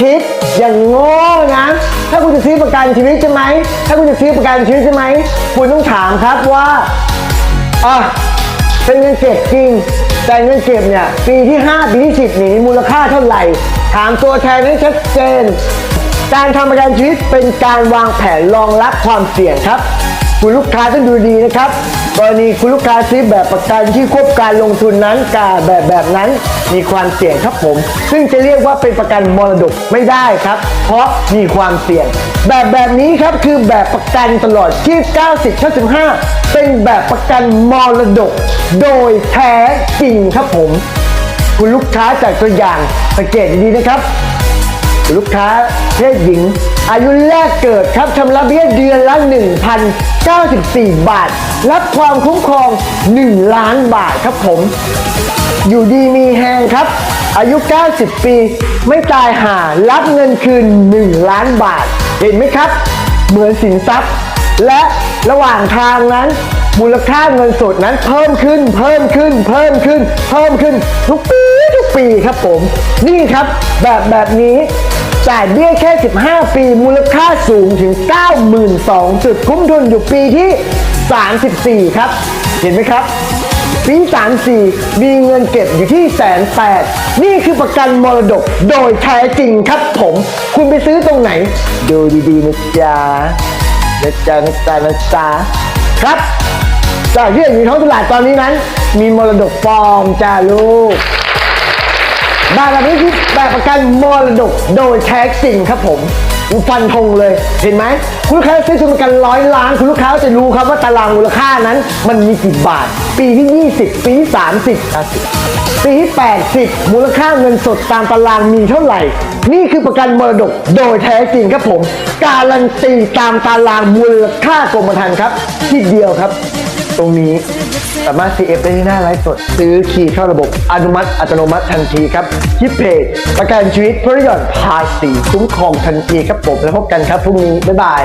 คิดอย่างโง่นะ ถ้าคุณจะซื้อประกันชีวิตใช่ไหม ถ้าคุณจะซื้อประกันชีวิตใช่ไหม คุณต้องถามครับว่าอะเป็นเงินเก็บจริง แต่เงินเก็บเนี่ยปีที่ 5 ปีที่ 10 นี้มูลค่าเท่าไหร่ ถามตัวแทนให้ชัดเจน การทำประกันชีวิตเป็นการวางแผนรองรับความเสี่ยงครับ คุณลูกค้าต้องดูดีนะครับ กรณีคุณลูกค้าซื้อแบบประกันที่ควบการลงทุนนั้นกับแบบแบบนั้นมีความเสี่ยงครับผม ซึ่งจะเรียกว่าเป็นประกันมรดกไม่ได้ครับ เพราะมีความเสี่ยง แบบแบบนี้ครับคือแบบประกันตลอดชีพ90 95เป็นแบบประกันมรดก โดยแท้จริงครับผม คุณลูกค้าจากตัวอย่างสังเกตดีๆนะครับ ลูกค้าเพศหญิง อายุแรกเกิดครับชำระเบี้ยเดือนละ 1,094 บาท รับความคุ้มครอง 1 ล้านบาทครับผม อยู่ดีมีแหงครับ อายุ 90 ปี ไม่ตายห่ารับเงินคืน 1 ล้านบาท เห็นไหมครับ เหมือนสินทรัพย์ และระหว่างทางนั้นมูลค่าเงินสดนั้นเพิ่มขึ้น เพิ่มขึ้น เพิ่มขึ้น เพิ่มขึ้น ทุกปี ทุกปีครับผม นี่ครับ แบบแบบนี้ จ่ายเบี้ยแค่ 15 ปี มูลค่าสูงถึง 92,000จุดคุ้มทุนอยู่ปีที่ 34 ครับ เห็นไหมครับ ปี 34 มีเงินเก็บอยู่ที่แสนแปดนี่คือประกันมรดกโดยแท้จริงครับผม คุณไปซื้อตรงไหน ดูดีๆนะจ๊ะนะจ๊ะนะจ๊ะนะจ๊ะครับจากที่เห็นอยู่ท้องตลาดตอนนี้นั้น มีมรดกปลอมจ้าลูกแบบแบบ ประกันมรดกโดยแท้จริงครับผมฟันธงเลยเห็นไหมคุณลูกค้าซื้อทุนประกันร้อยล้าน คุณลูกค้าจะรู้ครับว่าตารางมูลค่านั้น มันมีกี่บาท ปีที่ 20 ปีที่ 30 ปีที่ 80 มูลค่าเงินสดตามตารางมีเท่าไหร่ นี่คือประกันมรดกโดยแท้จริงครับผม การันตีตามตารางมูลค่ากรมธรรม์ครับ ที่เดียวครับ ตรงนี้สามารถ CF ได้ที่หน้าไลฟ์สดซื้อคีย์เข้าระบบอนุมัติอัตโนมัติทันทีครับที่เพจประกันชีวิตเพื่อหย่อนภาษีคุ้มครองทันทีครับผมแล้วพบกันครับพรุ่งนี้ บ๊ายบาย